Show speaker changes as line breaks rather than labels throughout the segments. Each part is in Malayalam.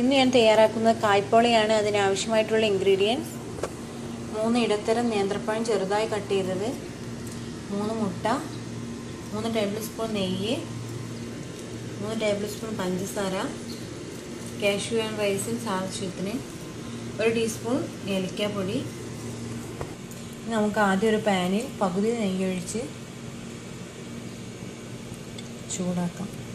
ഇന്ന് ഞാൻ തയ്യാറാക്കുന്നത് കായ്പോളയാണ്. അതിനാവശ്യമായിട്ടുള്ള ഇൻഗ്രീഡിയൻസ് മൂന്ന് ഇടത്തരം നേന്ത്രപ്പഴം ചെറുതായി കട്ട് ചെയ്തത്. മൂന്ന് മുട്ട. മൂന്ന് ടേബിൾ സ്പൂൺ നെയ്യ്. മൂന്ന് ടേബിൾ സ്പൂൺ പഞ്ചസാര. കാഷ്യൂ ആൻഡ് റൈസിൻസ് ആവശ്യത്തിന് ഒരു ടീസ്പൂൺ ഏലക്കാപ്പൊടി. നമുക്ക് ആദ്യം ഒരു പാനിൽ പകുതി നെയ്യ് ഒഴിച്ച് ചൂടാക്കാം.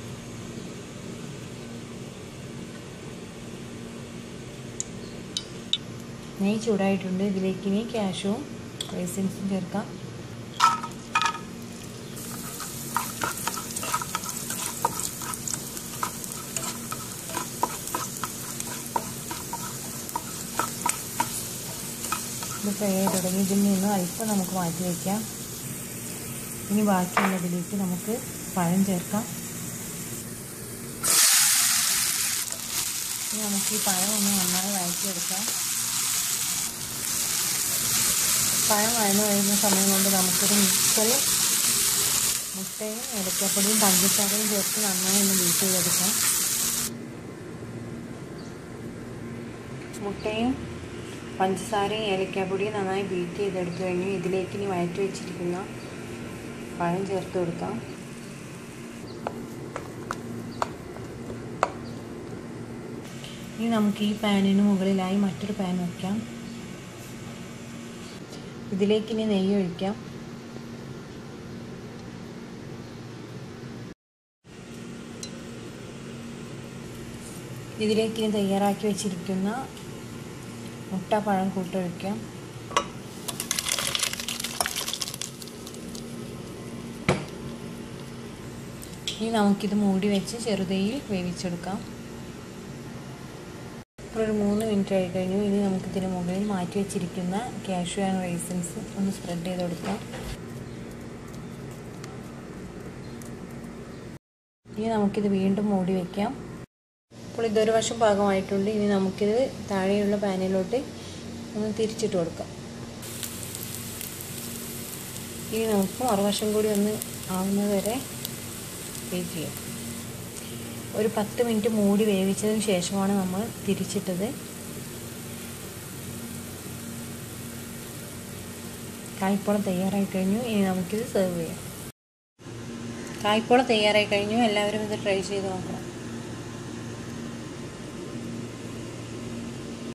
നെയ്യ് ചൂടായിട്ടുണ്ട്. ഇതിലേക്ക് ഇനി ക്യാഷും റൈസിൻസും ചേർക്കാം. ഇത് ഫ്രൈ ആയി തുടങ്ങി. ഇതിൽ നിന്ന് അല്പം നമുക്ക് മാറ്റി വയ്ക്കാം ഇനി ബാക്കിയുള്ളതിലേക്ക് നമുക്ക് പഴം ചേർക്കാം. ഇനി നമുക്ക് ഈ പഴം ഒന്ന് നന്നായി വഴറ്റിയെടുക്കാം. പഴം വഴന്നു കഴിയുന്ന സമയം കൊണ്ട് നമുക്കൊരു മിക്സറിൽ മുട്ടയും ഏലക്കപ്പൊടിയും പഞ്ചസാരയും ചേർത്ത് നന്നായി ഒന്ന് ബീറ്റ് ചെയ്തെടുക്കാം. മുട്ടയും പഞ്ചസാരയും ഏലക്കാപ്പൊടിയും നന്നായി ബീറ്റ് ചെയ്തെടുത്തു കഴിഞ്ഞു ഇതിലേക്ക് ഇനി വഴറ്റി വെച്ചിരിക്കുന്ന പഴം ചേർത്ത് കൊടുക്കാം. ഇനി നമുക്ക് ഈ പാനിന് മുകളിലായി മറ്റൊരു പാൻ വയ്ക്കാം ഇതിലേക്ക് ഇനി നെയ്യ് ഒഴിക്കാം. ഇതിലേക്ക് ഇനി തയ്യാറാക്കി വെച്ചിരിക്കുന്ന മുട്ട പഴം കൂട്ടൊഴിക്കാം ഇനി നമുക്കിത് മൂടി വെച്ച് ചെറുതയിൽ വേവിച്ചെടുക്കാം. ഇപ്പോൾ ഒരു മൂന്ന് മിനിറ്റ് ആയി കഴിഞ്ഞു. ഇനി നമുക്കിതിന് മുകളിൽ മാറ്റി വെച്ചിരിക്കുന്ന കാഷ്യൂ ആൻഡ് റൈസിൻസ് ഒന്ന് സ്പ്രെഡ് ചെയ്ത് കൊടുക്കാം. ഇനി നമുക്കിത് വീണ്ടും മൂടി വയ്ക്കാം ഇപ്പോൾ ഇതൊരു വശം പാകമായിട്ടുണ്ട്. ഇനി നമുക്കിത് താഴെയുള്ള പാനിലോട്ട് ഒന്ന് തിരിച്ചിട്ട് കൊടുക്കാം. ഇനി നമുക്ക് മറുവശം കൂടി ഒന്ന് ആവുന്നത് വരെ വെയിറ്റ് ചെയ്യാം. ഒരു പത്ത് മിനിറ്റ് മൂടി വേവിച്ചതിന് ശേഷമാണ് നമ്മൾ തിരിച്ചിട്ടത്. കായ്പോളം തയ്യാറായി കഴിഞ്ഞു. ഇനി നമുക്കിത് സെർവ് ചെയ്യാം. കായ്പോളം തയ്യാറായി കഴിഞ്ഞു. എല്ലാവരും ഇത് ട്രൈ ചെയ്ത് നോക്കണം.